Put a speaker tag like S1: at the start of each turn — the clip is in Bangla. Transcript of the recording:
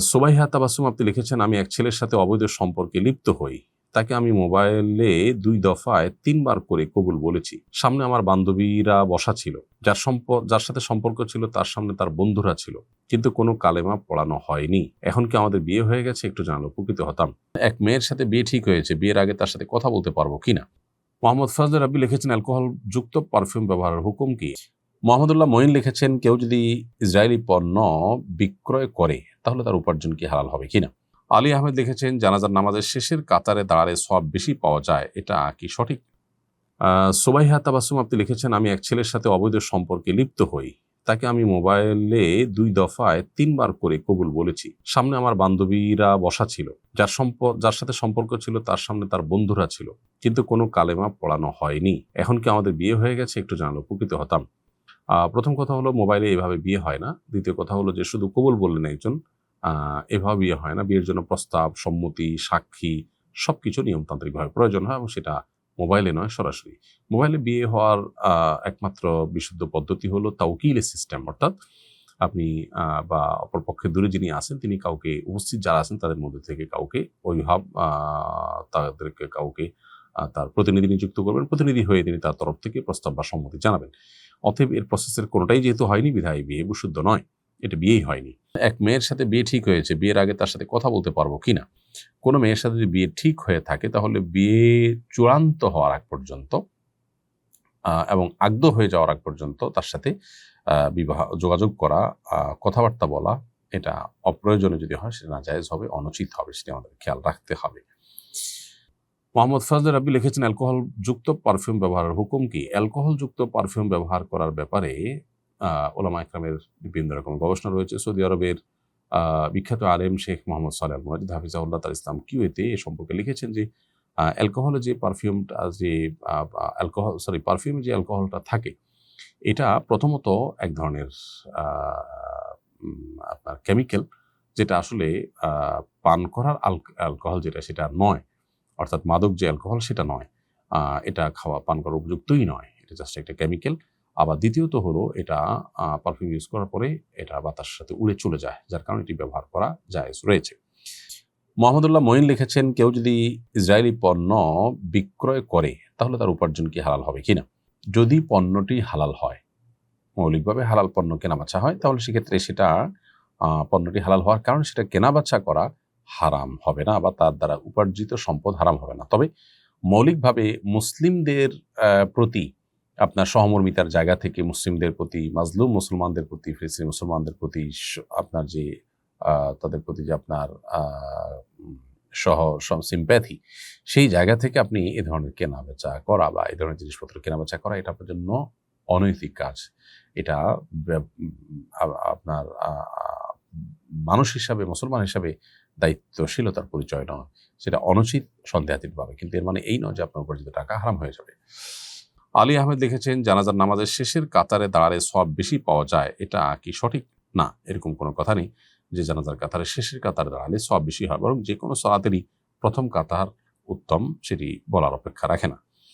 S1: সোবাইহা তাবাসুম আপনি লিখেছেন, আমি এক ছেলের সাথে অবৈধ সম্পর্কে লিপ্ত হই। তাকে আমি মোবাইলে দুই দফায় তিনবার করে কবুল বলেছি। সামনে আমার বান্ধবীরা বসা ছিল। যার সম্প, যার সাথে সম্পর্ক ছিল, তার সামনে তার বন্ধুরা ছিল। কিন্তু কোনো কালেমা পড়ানো হয়নি। এখন কি আমাদের বিয়ে হয়ে গেছে? একটু জানলে উপকৃত হতাম। এক মেয়ের সাথে বিয়ে ঠিক হয়েছে। বিয়ের আগে তার সাথে কথা বলতে পারব কিনা? মোহাম্মদ ফজল রাব্বি লিখেছেন অ্যালকোহল যুক্ত পারফিউম ব্যবহারের হুকুম কি? মোহাম্মদুল্লাহ মঈন লিখেছেন, কেউ যদি ইসরায়েলি পণ্য বিক্রয় করে, তাহলে তার উপার্জন কি হালাল হবে কিনা? আলী আহমেদ লিখেছেন, জানাজার নামাজের শেষের কাতারে দাঁড়ালে সব বেশি পাওয়া যায়, এটা কি সঠিক? সোবাইহা তাবাসুম আপনি লিখেছেন, আমি এক ছেলের সাথে অবৈধ সম্পর্কে লিপ্ত হই, তাকে আমি মোবাইলে দুই দফায় তিনবার করে কবুল বলেছি। সামনে আমার বান্ধবীরা বসা ছিল, যার সম্প, যার সাথে সম্পর্ক ছিল, তার সামনে তার বন্ধুরা ছিল, কিন্তু কোনো কালেমা পড়ানো হয়নি। এখন কি আমাদের বিয়ে হয়ে গেছে? একটু জানলে উপকৃত হতাম। প্রথম কথা হলো মোবাইলে এভাবে বিয়ে হয় না। দ্বিতীয় কথা হলো যে শুধু কবুল বললেন একজন এভাবে বিয়ে হয় না। বিয়ের জন্য প্রস্তাব, সম্মতি, সাক্ষী সবকিছু নিয়মতান্ত্রিকভাবে প্রয়োজন হয় এবং সেটা মোবাইলে নয়, সরাসরি। মোবাইলে বিয়ে হওয়ার একমাত্র বিশুদ্ধ পদ্ধতি হলো তাউকিলের সিস্টেম। অর্থাৎ আপনি বা অপরপক্ষে দূরে যিনি আছেন, তিনি কাউকে উপস্থিত যারা আছেন, তাদের মধ্যে থেকে কাউকে অভিভাব তাদেরকে কাউকে তার প্রতিনিধি নিযুক্ত করবেন। প্রতিনিধি হয়ে তিনি তার তরফ থেকে প্রস্তাব বা সম্মতি জানাবেন। অতএব এর প্রসেসের কোনোটাই যেহেতু হয়নি, বিধায় বিয়ে বিশুদ্ধ নয়। এটা বিয়েই হয়নি। এক মেয়ের সাথে বিয়ে ঠিক হয়েছে, বিয়ের আগে তার সাথে কথা বলতে পারব কিনা? কোনো মেয়ের সাথে যদি বিয়ে ঠিক হয়ে থাকে, তাহলে বিয়ে চূড়ান্ত হওয়ার আগ পর্যন্ত এবং আগ্ধ হয়ে যাওয়ার আগ পর্যন্ত তার সাথে বিবাহ, যোগাযোগ করা কথাবার্তা বলা, এটা অপ্রয়োজনে যদি হয়, সেটা নাজায়েজ হবে, অনুচিত হবে, সেটা আমাদের খেয়াল রাখতে হবে। মোহাম্মদ ফজল রাব্বি লিখেছেন অ্যালকোহল যুক্ত পারফিউম ব্যবহারের হুকুম কি? অ্যালকোহল যুক্ত পারফিউম ব্যবহার করার ব্যাপারে ওলামা একরামের বিভিন্ন রকম গবেষণা রয়েছে। সৌদি আরবের বিখ্যাত আলেম শেখ মোহাম্মদ সালেহ মুরাজিদ হাফিজাউল্লাহ তার ইসলাম কিউএতে এ সম্পর্কে লিখেছেন যে অ্যালকোহলে যে পারফিউমটা, যে অ্যালকোহল, সরি, পারফিউমে যে অ্যালকোহলটা থাকে, এটা প্রথমত এক ধরনের আপনার কেমিক্যাল যেটা আসলে পান করার অ্যালকোহল যেটা সেটা নয়। অর্থাৎ মাদক যে অ্যালকোহল সেটা নয়। এটা খাওয়া, পান করার উপযুক্তই নয়। এটা জাস্ট একটা কেমিক্যাল আবার দ্বিতীয়ত হলো এটা পারফিউম ইউজ করার পরে এটা বাতাসের সাথে উড়ে চলে যায়, যার কারণে এটি ব্যবহার করা জায়েজ রয়েছে। মোহাম্মদুল্লাহ মঈন লিখেছেন, কেউ যদি ইসরায়েলি পণ্য বিক্রয় করে, তাহলে তার উপার্জন কি হালাল হবে কিনা? যদি পণ্যটি হালাল হয়, মৌলিকভাবে হালাল পণ্য কেনাবেচা হয়, তাহলে সেক্ষেত্রে সেটা পণ্যটি হালাল হওয়ার কারণ সেটা কেনাবেচা করা হারাম হবে না বা তার দ্বারা উপার্জিত সম্পদ হারাম হবে না। তবে মৌলিকভাবে মুসলিমদের প্রতি আপনার সহমর্মিতার জায়গা থেকে মুসলিমদের প্রতি, মাজলুম মুসলমানদের প্রতি, ফিলিস্তিনি মুসলমানদের প্রতি আপনার যে তাদের প্রতি যে আপনার সহ সিম্প্যাথি সেই জায়গা থেকে আপনি এ ধরনের কেনা বেচা করা বা এ ধরনের জিনিসপত্র কেনা বেচা করা, এটা আপনার জন্য অনৈতিক কাজ। এটা আপনার মানুষ হিসাবে, মুসলমান হিসাবে দায়িত্বশীলতার পরিচয় নয়। সেটা অনুচিত সন্দেহাতীতভাবে কিন্তু এর মানে এই নয় যে আপনার উপার্জিত টাকা হারাম হয়ে যাবে। আলী আহমেদ লিখেছেন, জানাজার নামাজের শেষের কাতারে দাঁড়ালে সব বেশি পাওয়া যায়। এটা কি সঠিক? না, এরকম কোনো কথা নেই যে জানাজার কাতারে শেষের কাতারে দাঁড়ালে সব বেশি হয়। বরং যে কোনো সলাতেরই প্রথম কাতার উত্তম, সেটি বলার অপেক্ষা রাখে না।